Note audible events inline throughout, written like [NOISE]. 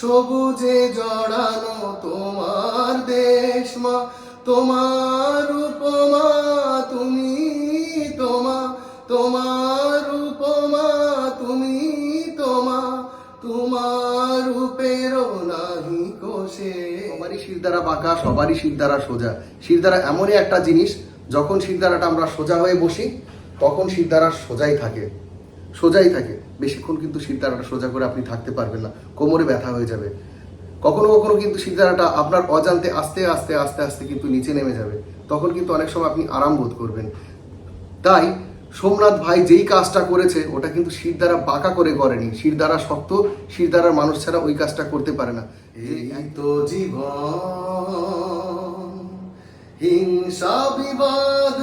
সবুজে জড়ানো তোমার দেশ মা, তোমার উপমা, তুমি তোমা, তোমার উপমা, তুমি তোমা, তোমার রূপের নাহি কোষে। সবারই শিরদারা বাঁকা, সবারই শিরদারা সোজা। শিরদারা এমনই একটা জিনিস, যখন শিরদারাটা আমরা সোজা হয়ে বসি, তখন শিরদারা সোজাই থাকে। সোজাই থাকে। বেশিক্ষণ কিন্তু শিরদারাটা সোজা করে আপনি থাকতে পারবেন না। কোমরে ব্যথা হয়ে যাবে। কখনো কখনো কিন্তু শিরদারাটা আপনার অজান্তে আস্তে আস্তে আস্তে আস্তে কিন্তু নিচে নেমে যাবে। তখন কিন্তু অনেক সময় আপনি আরাম বোধ করবেন। তাই সোমনাথ ভাই যেই কাজটা করেছে, ওটা কিন্তু শির দ্বারা বাঁকা করে করেনি। শির দ্বারা শক্ত শির দ্বারা মানুষ ছাড়া ওই কাজটা করতে পারে না। এই তো জীবন, হিংসা, বিবাদ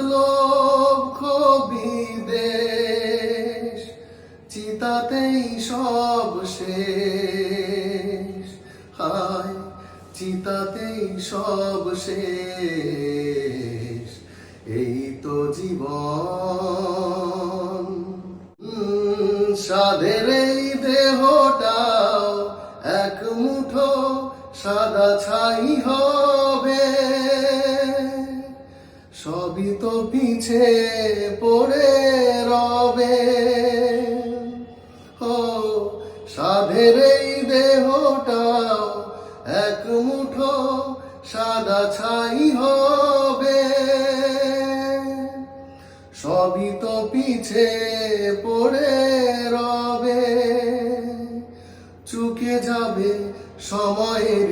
চিতাতেই সব শেষ। হায়, চিতাতেই সব শেষ। এই তো জীবন। সাধের এই দেহটাও এক মুঠো সাদা ছাই হবে। সবই তো পিছে পড়ে রবে। সাধের এই দেহটাও এক মুঠো সাদা ছাই হবে। সবই তো পিছে পড়ে রবে। চুকে যাবে সময়ের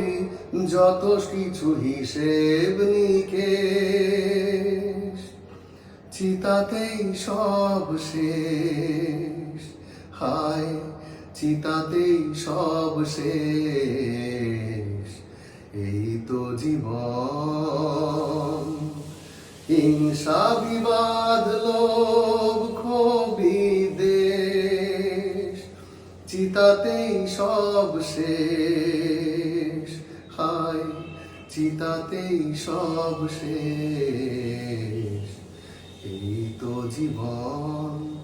যত কিছু হিসেব নিকেশ। চিতাতেই সব শেষ। হায় চিতাতেই সব শেষ। এই তো জীবন। হিংসা, বিবাদ, লোভ ক্ষোভ বিদ্বেষ চিতাতেই সব শেষ। হায়, চিতাতেই সব শেষ। এই তো জীবন।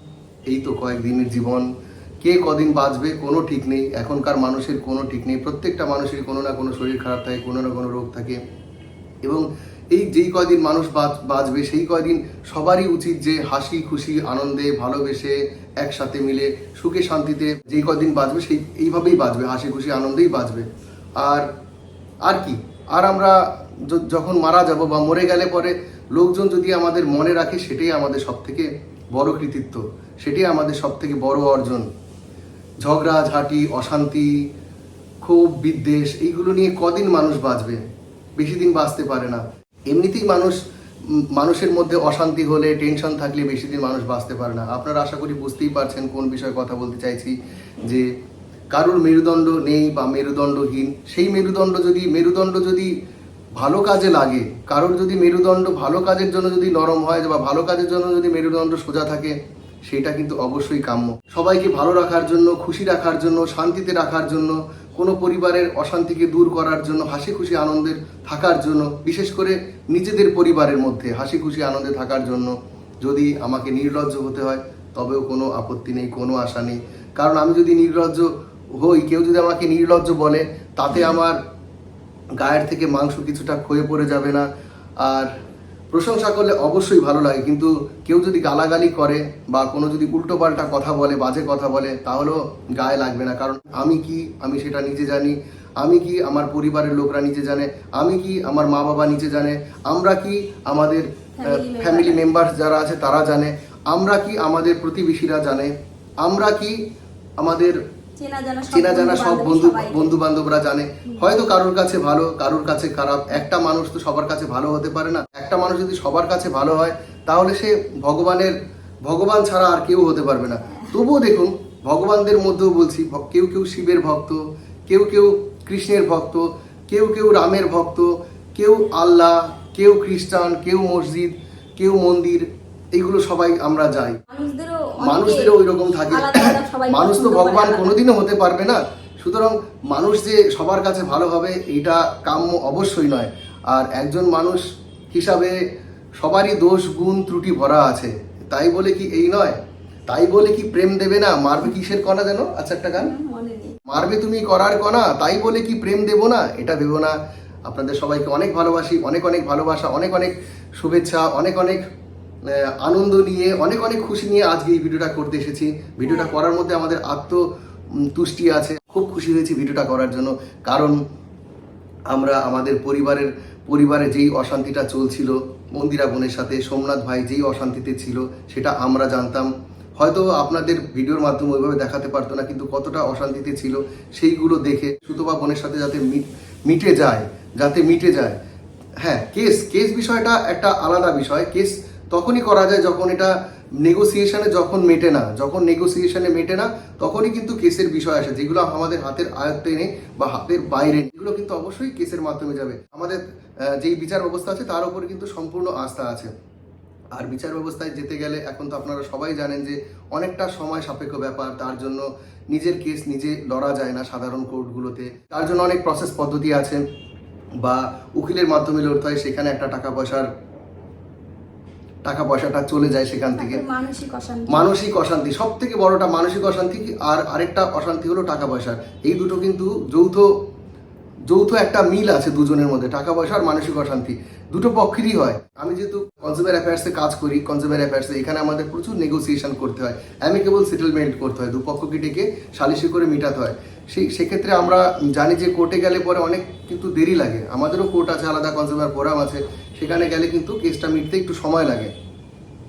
এই তো কয়েকদিনের জীবন। কে কদিন বাঁচবে, কোনো ঠিক নেই। এখনকার মানুষের কোনো ঠিক নেই। প্রত্যেকটা মানুষের কোনো না কোনো শরীর খারাপ থাকে, কোনো না কোনো রোগ থাকে। এবং এই যেই কয়দিন মানুষ বাঁচ- বাঁচবে, সেই কয়দিন সবারই উচিত যে হাসি, খুশি, আনন্দে, ভালোবেসে একসাথে মিলে সুখে, শান্তিতে যেই কয়দিন বাঁচবে, সেই, এইভাবেই বাঁচবে। হাসি, খুশি, আনন্দেই বাঁচবে। আর আর কি? আর আমরা যখন মারা যাব বা মরে গেলে পরে লোকজন যদি আমাদের মনে রাখে, সেটাই আমাদের সব থেকে বড় কৃতিত্ব। সেটাই আমাদের সব থেকে বড় অর্জন। ঝগড়া ঝাঁটি অশান্তি, ক্ষোভ, বিদ্বেষ, এইগুলো নিয়ে কদিন মানুষ বাঁচবে? বেশি দিন বাঁচতে পারে না। এমনিতেই মানুষ মানুষের মধ্যে অশান্তি হলে, টেনশন থাকলে বেশি দিন মানুষ বাঁচতে পারে না। আপনারা আশা করি বুঝতেই পারছেন কোন বিষয়ে কথা বলতে চাইছি, যে কারুর মেরুদণ্ড নেই বা মেরুদণ্ডহীন। সেই মেরুদণ্ড যদি মেরুদণ্ড যদি ভালো কাজে লাগে, কারোর যদি মেরুদণ্ড ভালো কাজের জন্য যদি নরম হয় বা ভালো কাজের জন্য যদি মেরুদণ্ড সোজা থাকে সেটা কিন্তু অবশ্যই কাম্য। সবাইকে ভালো রাখার জন্য, খুশি রাখার জন্য, শান্তিতে রাখার জন্য, কোনো পরিবারের অশান্তিকে দূর করার জন্য হাসি খুশি আনন্দের থাকার জন্য, বিশেষ করে নিজেদের পরিবারের মধ্যে হাসি খুশি আনন্দে থাকার জন্য যদি আমাকে নির্লজ্জ হতে হয়, তবেও কোনো আপত্তি নেই, কোনো আশা নেই। কারণ আমি যদি নির্লজ্জ হই, কেউ যদি আমাকে নির্লজ্জ বলে, তাতে আমার গায়ের থেকে মাংস কিছুটা ক্ষয়ে পড়ে যাবে না। আর প্রশংসা করলে অবশ্যই ভালো লাগে কিন্তু কেউ যদি গালাগালি করে বা কোনো যদি উল্টোপাল্টা কথা বলে বাজে কথা বলে তাহলেও গায়ে লাগবে না। কারণ আমি কি? আমি সেটা নিজে জানি। আমি কি আমার পরিবারের লোকরা নিজে জানে? আমি কি আমার মা বাবা নিজে জানে? আমরা কি আমাদের ফ্যামিলি মেম্বার যারা আছে তারা জানে? আমরা কি আমাদের প্রতিবেশীরা জানে? আমরা কি আমাদের চেনা জানা সব বন্ধু। বন্ধু বান্ধবরা জানে। হয়তো কারোর কাছে ভালো কারোর কাছে খারাপ একটা মানুষ তো সবার কাছে ভালো হতে পারে না। একটা মানুষ যদি সবার কাছে ভালো হয় তাহলে সে ভগবানের ভগবান ছাড়া আর কেউ হতে পারবে না। তবুও দেখুন ভগবানদের মধ্যেও বলছি কেউ কেউ শিবের ভক্ত কেউ কেউ কৃষ্ণের ভক্ত কেউ কেউ রামের ভক্ত কেউ আল্লাহ কেউ খ্রিস্টান কেউ মসজিদ কেউ মন্দির এইগুলো সবাই আমরা যাই। মানুষদেরও ওই রকম থাকে। [COUGHS] মানুষ তো ভগবান কোনোদিনও হতে পারবে না। সুতরাং মানুষ যে সবার কাছে ভালো হবে এইটা কাম্য অবশ্যই নয়। আর একজন মানুষ হিসাবে সবারই দোষ গুণ ত্রুটি ভরা আছে। তাই বলে কি এই নয়? তাই বলে কি প্রেম দেবে না? মারবে কিসের কণা যেন? আচ্ছা একটা গান। মারবে তুমি করার কণা? তাই বলে কি প্রেম দেব না? এটা ভেবো না। আপনাদের সবাইকে অনেক ভালোবাসি অনেক অনেক ভালোবাসা অনেক অনেক শুভেচ্ছা অনেক অনেক আনন্দ নিয়ে অনেক অনেক খুশি নিয়ে আজকে এই ভিডিওটা করতে এসেছি। ভিডিওটা করার মধ্যে আমাদের আত্ম তুষ্টি আছে। খুব খুশি হয়েছি ভিডিওটা করার জন্য। কারণ আমরা আমাদের পরিবারের পরিবারে যেই অশান্তিটা চলছিল মন্দিরা বোনের সাথে সোমনাথ ভাই যেই অশান্তিতে ছিল সেটা আমরা জানতাম। হয়তো আপনাদের ভিডিওর মাধ্যমে ওইভাবে দেখাতে পারতো না কিন্তু কতটা অশান্তিতে ছিল সেইগুলো দেখে সুতোবা বোনের সাথে যাতে মিটে যায় যাতে মিটে যায়। হ্যাঁ কেস কেস বিষয়টা একটা আলাদা বিষয়। কেস তখনই করা যায় যখন এটা নেগোসিয়েশনে যখন মেটে না যখন নেগোসিয়েশনে মেটে না তখনই কিন্তু কেসের বিষয় আসে যেগুলো আমাদের হাতের আয়ত্তে নেই বা হাতের বাইরে নেই, এগুলো কিন্তু অবশ্যই কেসের মাধ্যমে যাবে। আমাদের যেই বিচার ব্যবস্থা আছে তার উপরে কিন্তু সম্পূর্ণ আস্থা আছে। আর বিচার ব্যবস্থায় যেতে গেলে এখন তো আপনারা সবাই জানেন যে অনেকটা সময় সাপেক্ষ ব্যাপার তার জন্য নিজের কেস নিজে লড়া যায় না সাধারণ কোর্টগুলোতে। তার জন্য অনেক প্রসেস পদ্ধতি আছে বা উকিলের মাধ্যমে লড়তে হয় সেখানে একটা টাকা পয়সার টাকা পয়সাটা চলে যায় সেখান থেকে। মানসিক অশান্তি। মানসিক অশান্তি সব থেকে বড়টা মানসিক অশান্তি আর আরেকটা অশান্তি হলো টাকা পয়সা। এই দুটো কিন্তু যৌথ যৌথ একটা মিল আছে দুজনের মধ্যে টাকা পয়সা আর মানসিক অশান্তি। দুটো পক্ষেরই হয়। আমি যেহেতু কনজিউমার অ্যাফেয়ার্সে কাজ করি কনজিউমার অ্যাফেয়ার্সে এখানে আমাদের প্রচুর নেগোসিয়েশন করতে হয়। অ্যামিকেবল সেটেলমেন্ট করতে হয় দুপক্ষকে ডেকে সালিশি করে মেটাতে হয়। সেই সেক্ষেত্রে আমরা জানি যে কোর্টে গেলে পরে অনেক কিন্তু দেরি লাগে। আমাদেরও কোর্ট আছে আলাদা কনজিউমার ফোরাম আছে। সেখানে গেলে কিন্তু কেসটা মিটতে একটু সময় লাগে।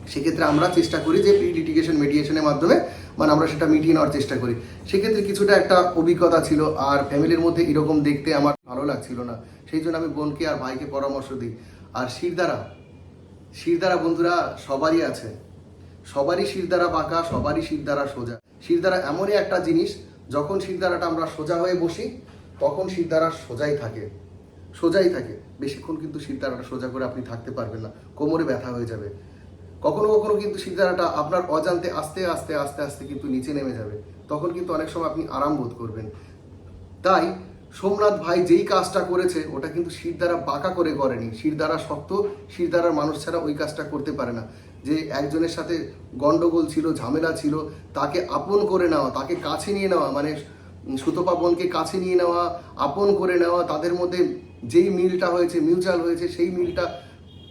সেক্ষেত্রে আমরা চেষ্টা করি যে প্রি লিটিগেশন মেডিয়েশনের মাধ্যমে মানে আমরা সেটা মিটিয়ে নেওয়ার চেষ্টা করি। সেক্ষেত্রে কিছুটা একটা অভিজ্ঞতা ছিল, আর ফ্যামিলির মধ্যে এরকম দেখতে আমার ভালো লাগছিল না। সেই জন্য আমি বোনকে আর ভাইকে পরামর্শ দিই। আর শিরদারা শিরদারা বন্ধুরা সবারই আছে। সবারই শিরদারা বাঁকা, সবারই শিরদারা সোজা। শিরদারা এমনই একটা জিনিস, যখন শিরদারাটা আমরা সোজা হয়ে বসি, তখন শিরদারা সোজাই থাকে। সোজাই থাকে। বেশিক্ষণ কিন্তু শিরদারাটা সোজা করে আপনি থাকতে পারবেন না। কোমরে ব্যথা হয়ে যাবে। কখনো কখনো কিন্তু সিদ্ধারাটা আপনার অজান্তে আস্তে আস্তে আস্তে আস্তে কিন্তু নিচে নেমে যাবে। তখন কিন্তু অনেক সময় আপনি আরাম বোধ করবেন। তাই সোমনাথ ভাই যেই কাজটা করেছে, ওটা কিন্তু শিরদারা বাঁকা করে করেনি। শিরদারা শক্ত শিরদারার মানুষ ছাড়া ওই কাজটা করতে পারে না। যে একজনের সাথে গন্ডগোল ছিল, ঝামেলা ছিল, তাকে আপন করে নেওয়া, তাকে কাছে নিয়ে নেওয়া মানে সুতপা বোনকে কাছে নিয়ে নেওয়া, আপন করে নেওয়া, তাদের মধ্যে যেই মিলটা হয়েছে মিউচুয়াল হয়েছে, সেই মিলটা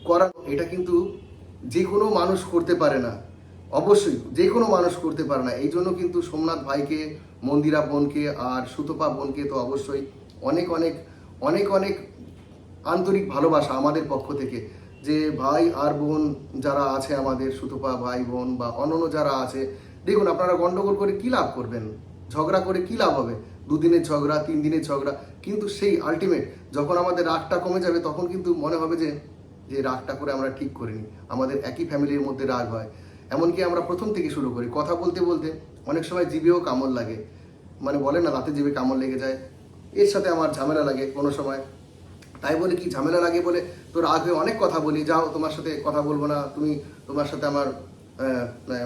করা, এটা কিন্তু যে কোনো মানুষ করতে পারে না। অবশ্যই যে কোনো মানুষ করতে পারে না। এই জন্য কিন্তু সোমনাথ ভাইকে, মন্দিরা বোনকে আর সুতপা বোনকে তো অবশ্যই অনেক অনেক অনেক অনেক আন্তরিক ভালোবাসা আমাদের পক্ষ থেকে যে ভাই আর বোন যারা আছে আমাদের, সুতপা ভাই বোন বা অন্যান্য যারা আছে, দেখুন আপনারা গন্ডগোল করে কি লাভ করবেন? ঝগড়া করে কি লাভ হবে? দুদিনের ঝগড়া তিন দিনের ঝগড়া, কিন্তু সেই আলটিমেট যখন আমাদের রাগটা কমে যাবে, তখন কিন্তু মনে হবে যে যে রাগটা করে আমরা ঠিক করিনি। আমাদের একই ফ্যামিলির মধ্যে রাগ হয়। এমনকি আমরা প্রথম থেকে শুরু করি। কথা বলতে বলতে অনেক সময় জিভেও কামড় লাগে। মানে বলে না, রাতে জিভে কামড় লেগে যায়। এর সাথে আমার ঝামেলা লাগে কোনো সময়। তাই বলে কি, ঝামেলা লাগে বলে তোর আগে অনেক কথা বলি। যাও, তোমার সাথে কথা বলব না। তুমি, তোমার সাথে আমার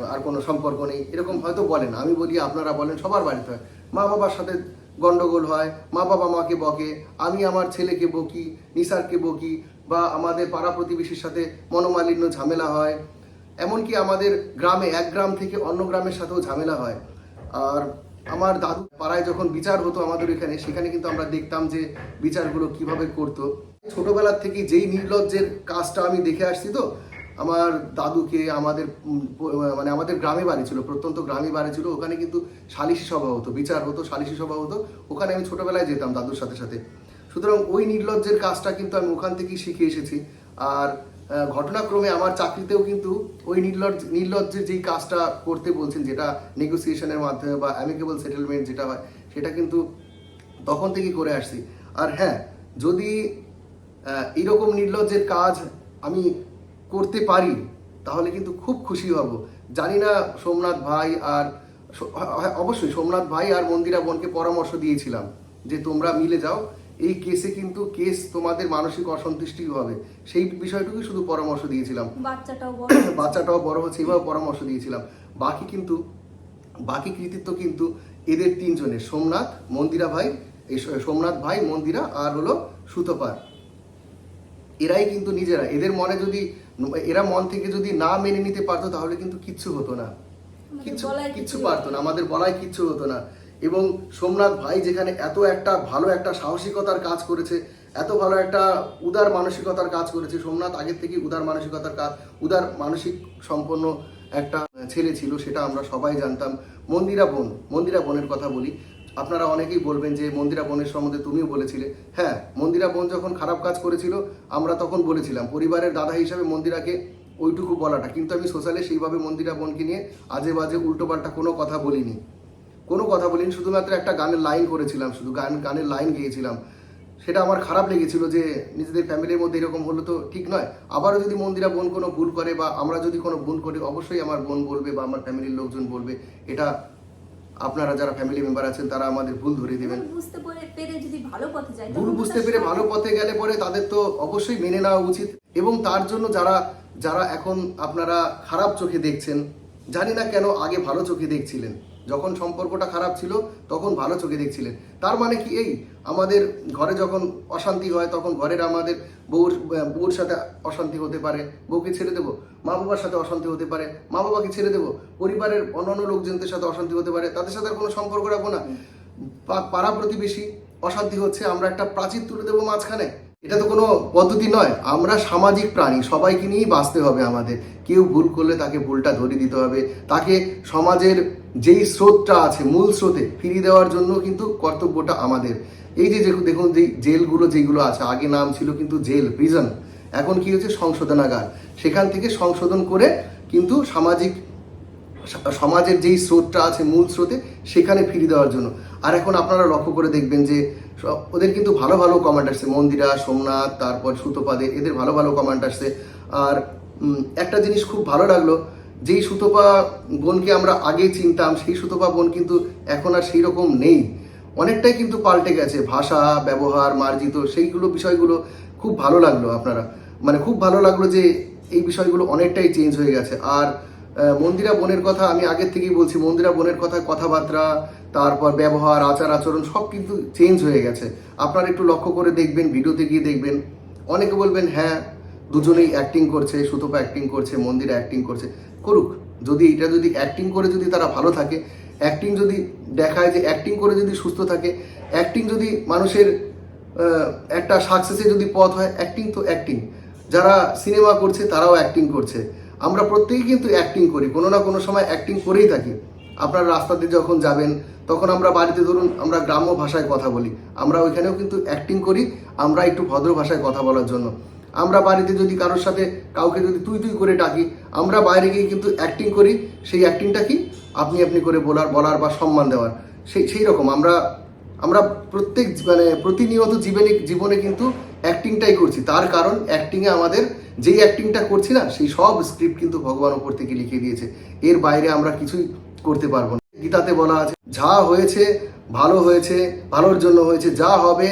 আর কোনো সম্পর্ক নেই। এরকম হয়তো বলেন আমি বলি, আপনারা বলেন, সবার বাড়িতে হয়। মা বাবার সাথে গন্ডগোল হয়, মা বাবা মাকে বকে, আমি আমার ছেলেকে বকি, নিসারকে বকি, বা আমাদের পাড়া প্রতিবেশীর সাথে মনোমালিন্য ঝামেলা হয়। এমনকি আমাদের গ্রামে, এক গ্রাম থেকে অন্য গ্রামের সাথেও ঝামেলা হয়। আর আমার দাদু পাড়ায় যখন বিচার হতো আমাদের এখানে, সেখানে কিন্তু আমরা দেখতাম যে বিচারগুলো কীভাবে করতো। ছোটবেলার থেকে যেই নির্লজ্জের কাজটা আমি দেখে আসছি তো আমার দাদুকে আমাদের মানে আমাদের গ্রামে বাড়ি ছিল প্রত্যন্ত গ্রামে বাড়ি ছিল ওখানে কিন্তু সালিশি সভা হতো বিচার হতো সালিশি সভা হতো ওখানে আমি ছোটবেলায় যেতাম দাদুর সাথে সাথে। সুতরাং ওই নির্লজ্জের কাজটা কিন্তু আমি ওখান থেকেই শিখে এসেছি। আর ঘটনাক্রমে আমার চাকরিতেও কিন্তু ওই নির্লজ্জ নির্লজ্জের যেই কাজটা করতে বলছেন যেটা নেগোসিয়েশনের মাধ্যমে বা অ্যামিকেবল সেটেলমেন্ট যেটা হয় সেটা কিন্তু তখন থেকেই করে আসছি। আর হ্যাঁ যদি আহ, এইরকম নির্লজ্জের কাজ আমি করতে পারি তাহলে কিন্তু খুব খুশি হব। জানি না সোমনাথ ভাই আর অবশ্যই সোমনাথ ভাই আর মন্দিরা বোনকে পরামর্শ দিয়েছিলাম যে তোমরা মিলে যাও। এই কেসে কিন্তু কেস তোমাদের মানসিক অসন্তুষ্টি হবে। সেই বিষয়টুকুই শুধু পরামর্শ দিয়েছিলাম। বাচ্চাটাও বড় [COUGHS] বাচ্চাটাও বড় হচ্ছে এভাবে পরামর্শ দিয়েছিলাম। বাকি কিন্তু বাকি কৃতিত্ব কিন্তু এদের তিনজনের সোমনাথ মন্দিরা ভাই এই সোমনাথ ভাই মন্দিরা আর হলো সুতপার। এরাই কিন্তু নিজেরা। এদের মনে যদি এরা মন থেকে যদি না মেনে নিতে পারতো তাহলে কিন্তু কিচ্ছু হতো না। কিচ্ছু কিচ্ছু পারতো না আমাদের বলায় কিচ্ছু হতো না। এবং সোমনাথ ভাই যেখানে এত একটা ভালো একটা সাহসিকতার কাজ করেছে এত ভালো একটা উদার মানসিকতার কাজ করেছে সোমনাথ আগের থেকে উদার মানসিকতার কাজ উদার মানসিক সম্পন্ন একটা ছেলে ছিল সেটা আমরা সবাই জানতাম। মন্দিরা বোন মন্দিরা বোনের কথা বলি। আপনারা অনেকেই বলবেন যে মন্দিরা বোনের সম্বন্ধে তুমিও বলেছিলে। হ্যাঁ মন্দিরা বোন যখন খারাপ কাজ করেছিল, আমরা তখন বলেছিলাম, পরিবারের দাদা হিসাবে মন্দিরাকে ওইটুকু বলাটা। কিন্তু আমি সোশ্যালে সেইভাবে মন্দিরা বোনকে নিয়ে আজে বাজে উল্টোপাল্টা কোনো কথা বলিনি। কোনো কথা বলিনি, শুধুমাত্র একটা গানের লাইন করেছিলাম, শুধু গান, গানের লাইন গিয়েছিলাম। সেটা আমার খারাপ লেগেছিল যে নিজেদের ফ্যামিলির মধ্যে এরকম হলো তো ঠিক নয়। আবারও যদি মন্দিরা বোন কোনো ভুল করে বা আমরা যদি কোনো ভুল করি, অবশ্যই আমার বোন বলবে বা আমার ফ্যামিলির লোকজন বলবে, এটা আপনারা যারা ফ্যামিলি মেম্বার আছেন তারা আমাদের ভুল ধরিয়ে দেবেন। ভুল বুঝতে পেরে পেরে যদি ভালো পথে যায় ভুল বুঝতে পেরে ভালো পথে গেলে পরে তাদের তো অবশ্যই মেনে নেওয়া উচিত। এবং তার জন্য যারা যারা এখন আপনারা খারাপ চোখে দেখছেন জানি না কেন আগে ভালো চোখে দেখছিলেন। যখন সম্পর্কটা খারাপ ছিল, তখন ভালো চোখে দেখছিলেন। তার মানে কি এই? আমাদের ঘরে যখন অশান্তি হয়, তখন ঘরের আমাদের বউর বউর সাথে অশান্তি হতে পারে, বউকে ছেড়ে দেবো। মা বাবার সাথে অশান্তি হতে পারে মা বাবাকে ছেড়ে দেবো। পরিবারের অন্যান্য লোকজনদের সাথে অশান্তি হতে পারে, তাদের সাথে আর কোনো সম্পর্ক রাখব না। পাড়া প্রতিবেশী অশান্তি হচ্ছে, আমরা একটা প্রাচীর তুলে দেবো মাঝখানে। এটা তো কোনো পদ্ধতি নয়। আমরা সামাজিক প্রাণী, সবাইকে নিয়েই বাঁচতে হবে আমাদের। কেউ ভুল করলে তাকে ভুলটা ধরিয়ে দিতে হবে। তাকে সমাজের যেই স্রোতটা আছে, মূল স্রোতে ফিরিয়ে দেওয়ার জন্য কিন্তু কর্তব্যটা আমাদের। এই যে দেখুন যে জেলগুলো যেগুলো আছে, আগে নাম ছিল কিন্তু জেল প্রিজন এখন কি হচ্ছে? সংশোধনাগার। সেখান থেকে সংশোধন করে কিন্তু সামাজিক সমাজের যেই স্রোতটা আছে, মূল স্রোতে সেখানে ফিরিয়ে দেওয়ার জন্য। আর এখন আপনারা লক্ষ্য করে দেখবেন যে, ওদের কিন্তু ভালো ভালো কমান্ড আসছে। মন্দিরা, সোমনাথ, তারপর সুতোপাদে এদের ভালো ভালো কমান্ড আসছে। আর একটা জিনিস খুব ভালো লাগল, যেই সুতোপা বোনকে আমরা আগে চিনতাম, সেই সুতোপা বোন কিন্তু এখন আর সেই রকম নেই। অনেকটাই কিন্তু পাল্টে গেছে, ভাষা, ব্যবহার, মার্জিত, সেইগুলো বিষয়গুলো খুব ভালো লাগল আপনারা। মানে খুব ভালো লাগল যে, এই বিষয়গুলো অনেকটাই চেঞ্জ হয়ে গেছে। আর মন্দিরা বোনের কথা আমি আগের থেকেই বলছি, মন্দিরা বোনের কথা কথাবার্তা, তারপর ব্যবহার, আচার আচরণ, সব কিন্তু চেঞ্জ হয়ে গেছে। আপনারা একটু লক্ষ্য করে দেখবেন, ভিডিওতে গিয়ে দেখবেন। অনেকে বলবেন হ্যাঁ দুজনেই অ্যাক্টিং করছে, সুতপা অ্যাক্টিং করছে, মন্দিরা অ্যাক্টিং করছে। করুক, যদি এটা যদি অ্যাক্টিং করে যদি তারা ভালো থাকে অ্যাক্টিং যদি দেখায় যে অ্যাক্টিং করে যদি সুস্থ থাকে অ্যাক্টিং যদি মানুষের একটা সাকসেসের যদি পথ হয় অ্যাক্টিং তো অ্যাক্টিং যারা সিনেমা করছে, তারাও অ্যাক্টিং করছে। আমরা প্রত্যেকেই কিন্তু অ্যাক্টিং করি, কোনো না কোনো সময় অ্যাক্টিং করেই থাকি। আপনারা রাস্তাতে যখন যাবেন, তখন আমরা বাড়িতে ধরুন আমরা গ্রাম্য ভাষায় কথা বলি, আমরা ওইখানেও কিন্তু অ্যাক্টিং করি, আমরা একটু ভদ্র ভাষায় কথা বলার জন্য। আমরা বাড়িতে যদি কারোর সাথে কাউকে যদি তুই তুই করে ডাকি, আমরা বাইরে গিয়ে কিন্তু অ্যাক্টিং করি, সেই অ্যাক্টিংটা কি আপনি আপনি করে বলার বলার বা সম্মান দেওয়ার। সেই সেই রকম আমরা আমরা প্রত্যেক মানে প্রতিনিয়ত জীবনে জীবনে কিন্তু অ্যাক্টিংটাই করছি। তার কারণ অ্যাক্টিংয়ে আমাদের যেই অ্যাক্টিংটা করছি না, সেই সব স্ক্রিপ্ট কিন্তু ভগবান উপর থেকে লিখে দিয়েছে। এর বাইরে আমরা কিছুই করতে পারব না। গীতাতে বলা আছে, যা হয়েছে, ভালো হয়েছে, ভালোর জন্য হয়েছে, যা হবে,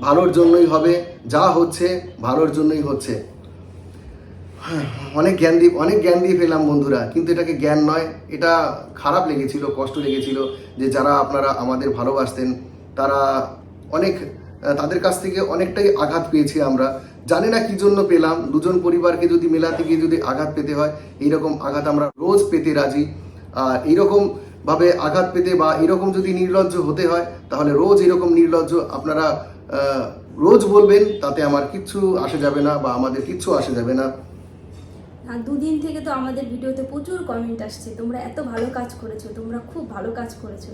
ভালোর জন্যই হবে, যা হচ্ছে, ভালোর জন্যই হচ্ছে। অনেক জ্ঞান দিয়ে, অনেক জ্ঞান দিয়ে ফেলাম বন্ধুরা, কিন্তু এটাকে জ্ঞান নয়, এটা খারাপ লেগেছিল, কষ্ট লেগেছিল যে যারা আপনারা আমাদের ভালোবাসতেন, তারা অনেক তাদের কাছ থেকে অনেকটাই আঘাত পেয়েছি আমরা। জানি না কি জন্য পেলাম, দুজন পরিবারকে যদি মেলাতে গিয়ে যদি আঘাত পেতে হয়, এইরকম আঘাত আমরা রোজ পেতে রাজি। আর এইরকম ভাবে আঘাত পেতে বা এরকম যদি নির্লজ্জ হতে হয়, তাহলে রোজ এরকম নির্লজ্জ আপনারা রোজ বলবেন, তাতে আমার কিচ্ছু আসে যাবে না বা আমাদের কিচ্ছু আসে যাবে না। দুদিন থেকে তো আমাদের ভিডিওতে প্রচুর কমেন্ট আসছে, তোমরা এত ভালো কাজ করেছ, তোমরা খুব ভালো কাজ করেছ।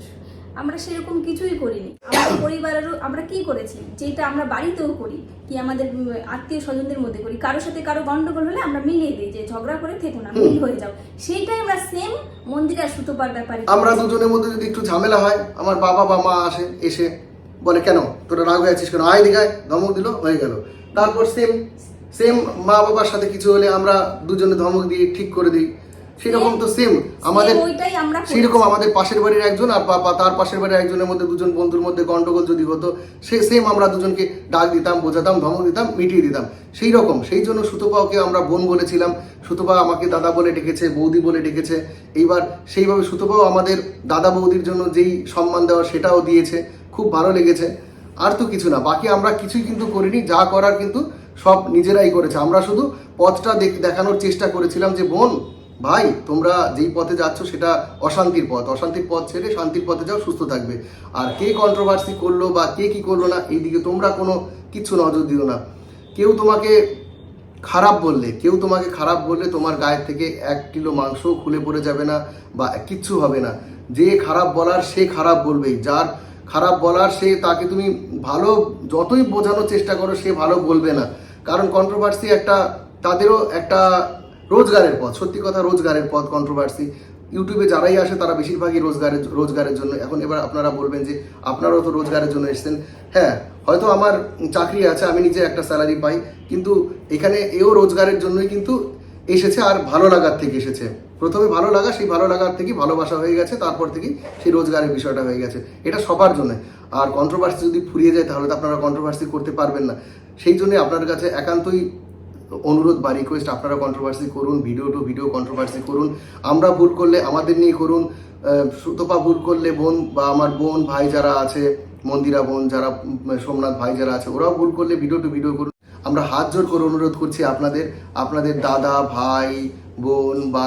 আমরা সেরকম কিছুই করিনি। আমাদের পরিবারেরও আমরা কি করেছি? যেটা আমরা বাড়িতেও করি, কি আমাদের আত্মীয় স্বজনদের মধ্যে করি, কারোর সাথে কারও গন্ডগোল হলে আমরা মিলিয়ে দিই যে ঝগড়া করে থেকো না, মিল হয়ে যাও। সেইটাই আমরা সেম মন্দির আর সুতোপার ব্যাপারে আমরা দুজনের মধ্যে যদি একটু ঝামেলা হয়, আমার বাবা বা মা আসে, এসে বলে, কেন? তোরা রাগ হয়ে আছিস কেন? আয় দিঘায়। ধমক দিল, হয়ে গেল। তারপর সেম সেম মা বাবার সাথে কিছু হলে আমরা দুজনে ধমক দিয়ে ঠিক করে দিই। সেরকম তো সেম আমাদের। সেরকম আমাদের পাশের বাড়ির একজন আর তার পাশের বাড়ির একজনের মধ্যে দুজন বন্ধুর মধ্যে গন্ডগোল যদি হতো সে সেম আমরা দুজনকে ডাক দিতাম বোঝাতাম ধমক দিতাম মিটিয়ে দিতাম। সেই রকম। সেই জন্য সুতপাওকে আমরা বোন বলেছিলাম। সুতপা আমাকে দাদা বলে ডেকেছে বৌদি বলে ডেকেছে। এইবার সেইভাবে সুতপাও আমাদের দাদা বৌদির জন্য যেই সম্মান দেওয়া সেটাও দিয়েছে। খুব ভালো লেগেছে। আর তো কিছু না বাকি আমরা কিছুই কিন্তু করিনি। যা করার কিন্তু সব নিজেরাই করেছে। আমরা শুধু পথটা দেখ- দেখানোর চেষ্টা করেছিলাম যে বোন ভাই, তোমরা যেই পথে যাচ্ছ সেটা অশান্তির পথ। অশান্তির পথ ছেড়ে শান্তির পথে যাও, সুস্থ থাকবে। আর কে কন্ট্রোভার্সি করল বা কে কি করল না এইদিকে তোমরা কোনো কিচ্ছু নজর দিও না। কেউ তোমাকে খারাপ বললে, কেউ তোমাকে খারাপ বললে তোমার গায়ের থেকে এক কিলো মাংস খুলে পড়ে যাবে না বা কিচ্ছু হবে না। যে খারাপ বলার সে খারাপ বলবেই। যার খারাপ বলার সে, তাকে তুমি ভালো যতই বোঝানোর চেষ্টা করো, সে ভালো বলবে না। কারণ কন্ট্রোভার্সি একটা, তাদেরও একটা রোজগারের পথ। সত্যি কথা, রোজগারের পথ কন্ট্রোভার্সি ইউটিউবে যারাই আসে, তারা বেশিরভাগই রোজগারের রোজগারের জন্য। এখন এবার আপনারা বলবেন যে, আপনারাও তো রোজগারের জন্য এসেছেন। হ্যাঁ হয়তো আমার চাকরি আছে, আমি নিজে একটা স্যালারি পাই, কিন্তু এখানে এও রোজগারের জন্যই কিন্তু এসেছে আর ভালো লাগার থেকে এসেছে। প্রথমে ভালো লাগা, সেই ভালো লাগার থেকে ভালোবাসা হয়ে গেছে, তারপর থেকেই সেই রোজগারের বিষয়টা হয়ে গেছে। এটা সবার জন্য। আর কন্ট্রোভার্সি যদি ফুরিয়ে যায়, তাহলে তো আপনারা কন্ট্রোভার্সি করতে পারবেন না। সেই জন্য আপনার কাছে একান্তই অনুরোধ বা রিকোয়েস্ট আপনারা কন্ট্রোভার্সি করুন ভিডিও টু ভিডিও কন্ট্রোভার্সি করুন। আমরা ভুল করলে আমাদের নিয়ে করুন সুতপা ভুল করলে বোন বা আমার বোন, ভাই যারা আছে, মন্দিরা বোন, যারা সোমনাথ ভাই যারা আছে, ওরাও ভুল করলে ভিডিও টু ভিডিও করুন। আমরা হাত জোর করে অনুরোধ করছি আপনাদের আপনাদের দাদা, ভাই, বোন বা,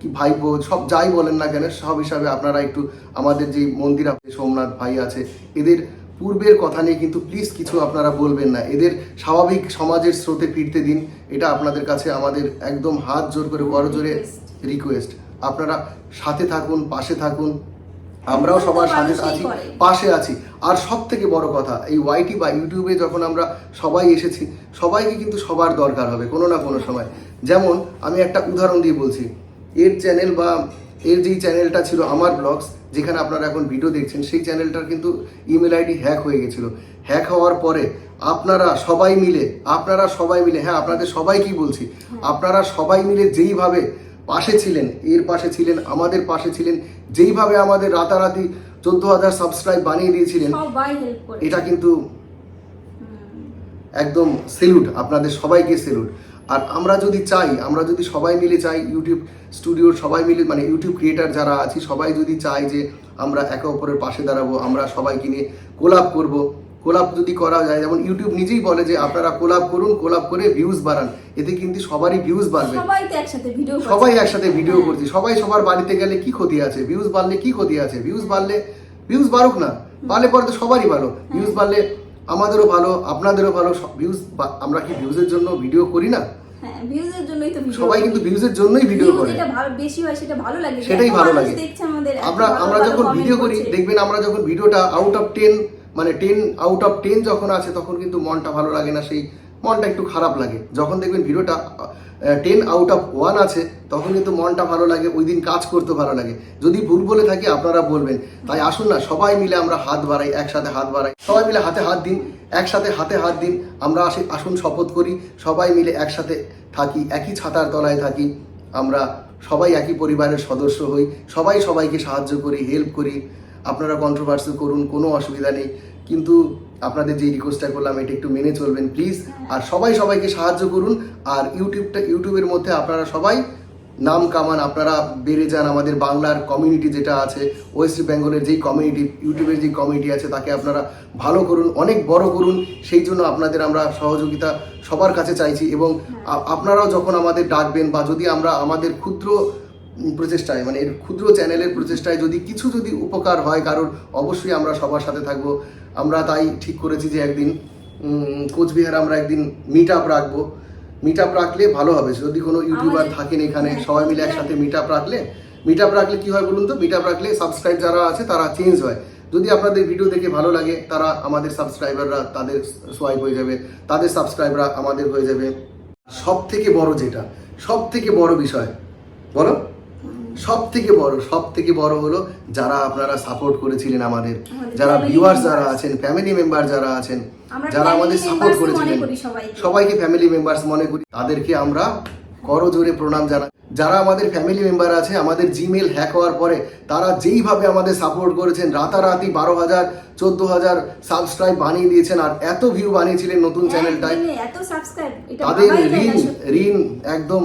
কি, ভাই বোন সব যাই বলেন না কেন, সব হিসাবে আপনারা একটু আমাদের যে মন্দির, সোমনাথ ভাই আছে, এদের পূর্বের কথা নিয়ে কিন্তু প্লিজ কিছু আপনারা বলবেন না। এদের স্বাভাবিক সমাজের স্রোতে ফিরতে দিন এটা আপনাদের কাছে আমাদের একদম হাত জোর করে বড় জোরে রিকোয়েস্ট আপনারা সাথে থাকুন পাশে থাকুন আমরাও সবার সাথে আছি পাশে আছি। আর সব থেকে বড় কথা এই ওয়াইটি বা ইউটিউবে যখন আমরা সবাই এসেছি সবাইকে কিন্তু সবার দরকার হবে কোনো না কোনো সময়। যেমন আমি একটা উদাহরণ দিয়ে বলছি এর চ্যানেল বা এর যেই চ্যানেলটা ছিল আমার ব্লগস যেখানে আপনারা এখন ভিডিও দেখছেন সেই চ্যানেলটার কিন্তু ইমেল আইডি হ্যাক হয়ে গেছিল। হ্যাক হওয়ার পরে আপনারা সবাই মিলে আপনারা সবাই মিলে হ্যাঁ আপনাদের সবাই কি বলছি আপনারা সবাই মিলে যেইভাবে পাশে ছিলেন এর পাশে ছিলেন আমাদের পাশে ছিলেন যেইভাবে আমাদের রাতারাতি চোদ্দ হাজার সাবস্ক্রাইব বানিয়ে দিয়েছিলেন এটা কিন্তু একদম সেলুট আপনাদের সবাইকে সেলুট আর আমরা যদি চাই আমরা যদি সবাই মিলে চাই ইউটিউব স্টুডিওর সবাই মিলে মানে ইউটিউব ক্রিয়েটার যারা আছি সবাই যদি চাই যে আমরা একে অপরের পাশে দাঁড়াবো আমরা সবাইকে নিয়ে কোলাপ করব। কোলাপ যদি করা যায় যেমন ইউটিউব নিজেই বলে যে আপনারা কোলাপ করুন কোলাপ করে ভিউজ বাড়ান। এতে কিন্তু সবারই ভিউজ বাড়বে। সবাই একসাথে ভিডিও সবাই একসাথে ভিডিও করছি। সবাই সবার বাড়িতে গেলে কি ক্ষতি আছে? ভিউজ বাড়লে কি ক্ষতি আছে? ভিউজ বাড়লে ভিউজ বাড়ুক না। বাড়লে পরে তো সবারই ভালো। ভিউজ বাড়লে আমাদেরও ভালো আপনাদেরও ভালো ভিউজ আমরা কি ভিউজের জন্য ভিডিও করি না? হ্যাঁ ভিউজের জন্যই তো সবাই কিন্তু ভিউজের জন্যই ভিডিও করে। যেটা ভালো বেশি হয় সেটা ভালো লাগে। সেটাই ভালো লাগে। দেখছে আমাদের এত আমরা আমরা যখন ভিডিও করি দেখবেন আমরা যখন ভিডিওটা আউট অফ টেন মানে টেন আউট অফ টেন যখন আছে তখন কিন্তু মনটা ভালো লাগে না সেই মনটা একটু খারাপ লাগে। যখন দেখবেন ভিডিওটা টেন আউট অফ ওয়ান আছে তখন কিন্তু মনটা ভালো লাগে ওই দিন কাজ করতে ভালো লাগে। যদি ভুল বলে থাকি, আপনারা বলবেন। তাই আসুন না, সবাই মিলে আমরা হাত বাড়াই, একসাথে হাত বাড়াই। সবাই মিলে হাতে হাত দিন, একসাথে হাতে হাত দিন। আমরা আসি, আসুন শপথ করি, সবাই মিলে একসাথে থাকি, একই ছাতার তলায় থাকি। আমরা সবাই একই পরিবারের সদস্য হই, সবাই সবাইকে সাহায্য করি হেল্প করি। আপনারা কন্ট্রোভার্সি করুন, কোনো অসুবিধা নেই। কিন্তু আপনাদের যে রিকোয়েস্টটা করলাম, এটা একটু মেনে চলবেন প্লিজ আর সবাই সবাইকে সাহায্য করুন। আর ইউটিউবটা, ইউটিউবের মধ্যে আপনারা সবাই নাম কামান, আপনারা বেড়ে যান আমাদের বাংলার কমিউনিটি যেটা আছে ওয়েস্ট বেঙ্গলের যেই কমিউনিটি ইউটিউবের যেই কমিউনিটি আছে, তাকে আপনারা ভালো করুন, অনেক বড় করুন। সেই জন্য আপনাদের আমরা সহযোগিতা সবার কাছে চাইছি। এবং আপনারাও যখন আমাদের ডাকবেন বা যদি আমরা আমাদের ক্ষুদ্র প্রচেষ্টায় মানে এর ক্ষুদ্র চ্যানেলের প্রচেষ্টায় যদি কিছু যদি উপকার হয় কারোর অবশ্যই আমরা সবার সাথে থাকব। আমরা তাই ঠিক করেছি যে একদিন কোচবিহার আমরা একদিন মিট আপ রাখব। মিট আপ রাখলে ভালো হবে। যদি কোনো ইউটিউবার থাকেন এখানে হ্যাঁ, সবাই মিলে একসাথে মিট আপ রাখলে মিট আপ রাখলে কী হয় বলুন তো? মিট আপ রাখলে সাবস্ক্রাইব যারা আছে তারা চেঞ্জ হয়। যদি আপনাদের ভিডিও দেখে ভালো লাগে তারা আমাদের সাবস্ক্রাইবাররা তাদের সোয়াইপ হয়ে যাবে। তাদের সাবস্ক্রাইবাররা আমাদের হয়ে যাবে। সব থেকে বড় যেটা সব থেকে বড় বিষয় বলো? সব থেকে বড় সব থেকে বড় হলো যারা আপনারা সাপোর্ট করেছিলেন আমাদের যারা ভিউয়ার্স যারা আছেন ফ্যামিলি মেম্বার যারা আছেন যারা আমাদের সাপোর্ট করেছিলেন সবাইকে। ফ্যামিলি মেম্বার্স মনে করি তাদেরকে আমরা করজোরে প্রণাম জানাই যারা আমাদের ফ্যামিলি মেম্বার আছে আমাদের জিমেল হ্যাক হওয়ার পরে তারা যেইভাবে আমাদের সাপোর্ট করেছেন রাতারাতি বারো হাজার চোদ্দ হাজার সাবস্ক্রাইব বানিয়ে দিয়েছেন আর এত ভিউ বানিয়েছিলেন নতুন চ্যানেলটায় তাদের ঋণ ঋণ একদম।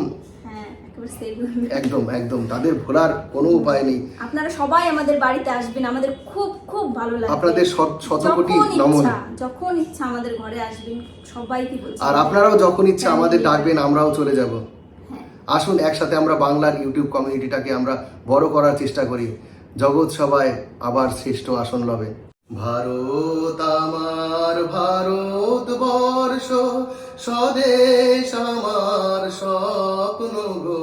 একদম একদম। তাদের ভোলার কোনো উপায় নেই। আপনারা সবাই আমাদের বাড়িতে আসবেন আমাদের খুব খুব ভালো লাগবে আপনাদের শত- কোটি নমন। যখন ইচ্ছা আমাদের ঘরে আসবেন সবাইকে বলছি। আর আপনারাও যখন ইচ্ছা আমাদের ডাকবেন আমরাও চলে যাব। হ্যাঁ। আসুন একসাথে আমরা বাংলার ইউটিউব কমিউনিটিটাকে আমরা বড় করার চেষ্টা করি। জগৎ সবাই আবার শ্রেষ্ঠ আসন লবে। ভারত আমার ভারত বর্ষ স্বদেশ আমার স্বপ্ন গো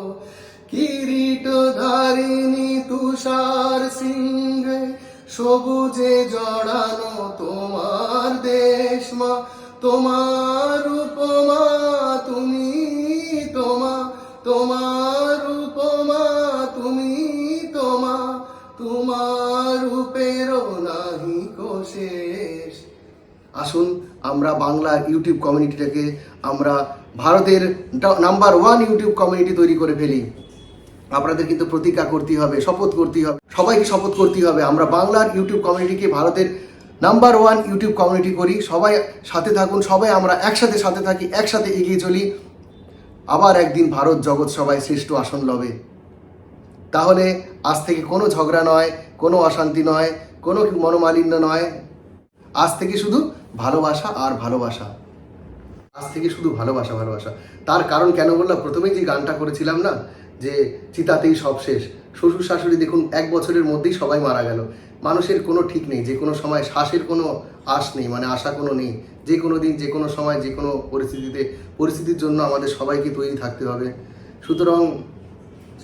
ধারিণী তুষার সিংহে সবুজে জড়ানো তোমার দেশ মা। তোমার উপমা তুমি তোমা, তোমার উপমা তুমি তোমা। তোমার রূপেরও নাহি কোশেষ আসুন, আমরা বাংলা ইউটিউব কমিউনিটিটাকে আমরা ভারতের নাম্বার ওয়ান ইউটিউব কমিউনিটি তৈরি করে ফেলি। আপনাদের কিন্তু প্রতিজ্ঞা করতে হবে, শপথ করতে হবে, সবাইকে শপথ করতে হবে। আমরা বাংলার ইউটিউব কমিউনিটিকে ভারতের নাম্বার ওয়ান ইউটিউব কমিউনিটি করি। সবাই সাথে থাকুন, সবাই আমরা একসাথে সাথে থাকি, একসাথে এগিয়ে চলি। আবার একদিন ভারত জগৎ সবাই শ্রেষ্ঠ আসন লবে। তাহলে আজ থেকে কোনো ঝগড়া নয়, কোনো অশান্তি নয়, কোনো মনোমালিন্য নয়। আজ থেকে শুধু ভালোবাসা আর ভালোবাসা। আজ থেকে শুধু ভালোবাসা ভালোবাসা। তার কারণ কেন বললাম? প্রথমেই যে গানটা করেছিলাম না যে চিতাতেই সব শেষ। শ্বশুর শাশুড়ি দেখুন এক বছরের মধ্যেই সবাই মারা গেল। মানুষের কোনো ঠিক নেই যে কোনো সময় শ্বাসের কোনো আশ নেই মানে আশা কোনো নেই। যে কোনো দিন যে কোনো সময় যে কোনো পরিস্থিতিতে পরিস্থিতির জন্য আমাদের সবাইকে তৈরি থাকতে হবে। সুতরাং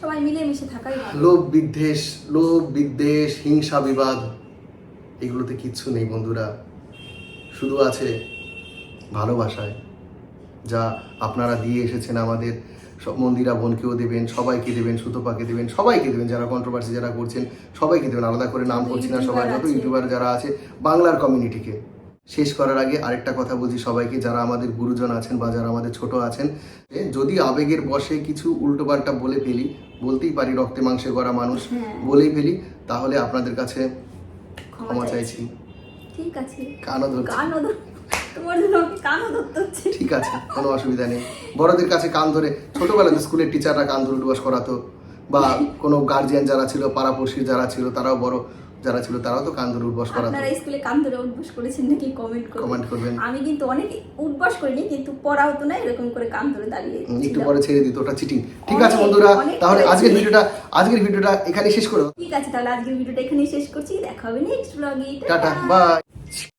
সবাই মিলেমিশে থাকাই লোভ বিদ্বেষ লোভ বিদ্বেষ হিংসা বিবাদ এগুলোতে কিচ্ছু নেই বন্ধুরা। শুধু আছে ভালোবাসায়। যা আপনারা দিয়ে এসেছেন আমাদের। সব মন্দিরা বোনকেও দেবেন সবাইকে দেবেন সুতোপাকে দেবেন সবাইকে দেবেন যারা কন্ট্রোভার্সি যারা করছেন সবাইকে দেবেন। আলাদা করে নাম করছি না সবাই যত ইউটিউবার যারা আছে বাংলার কমিউনিটিকে শেষ করার আগে আরেকটা কথা বলছি সবাইকে যারা আমাদের গুরুজন আছেন বা যারা আমাদের ছোট আছেন যদি আবেগের বশে কিছু উল্টোপাল্টা বলে ফেলি বলতেই পারি রক্তে মাংসে করা মানুষ হ্যাঁ। বলেই ফেলি তাহলে আপনাদের কাছে ক্ষমা চাইছি। ঠিক আছে। কানও ধরছি। তোমার জন্য কানও ধরতে হচ্ছে। ঠিক আছে কোনো অসুবিধা নেই। বড়দের কাছে কান ধরে ছোটবেলাতে স্কুলের টিচাররা কান ধরে উঠবাস করাতো বা [LAUGHS] কোনো গার্জিয়ান যারা ছিল যারা ছিল তারাও বড় যারা ছিল তারাও তো কান ধরে উঠবাস আপনারা স্কুলে কান ধরে উঠবাস করেছেন নাকি কমেন্ট করুন কমেন্ট করবেন। আমি কিন্তু অনেক উঠবাস করিনি কিন্তু পড়া হতো না এরকম করে কান ধরে দাঁড়িয়ে একটু। পরে ছেড়ে দিত ওটা চিটিং ঠিক আছে বন্ধুরা তাহলে। আজকের ভিডিওটা আজকের ভিডিওটা এখানে শেষ করো ঠিক আছে তাহলে আজকের ভিডিওটা এখানেই শেষ করছি দেখা হবে নেক্সট ব্লগে টাটা বাই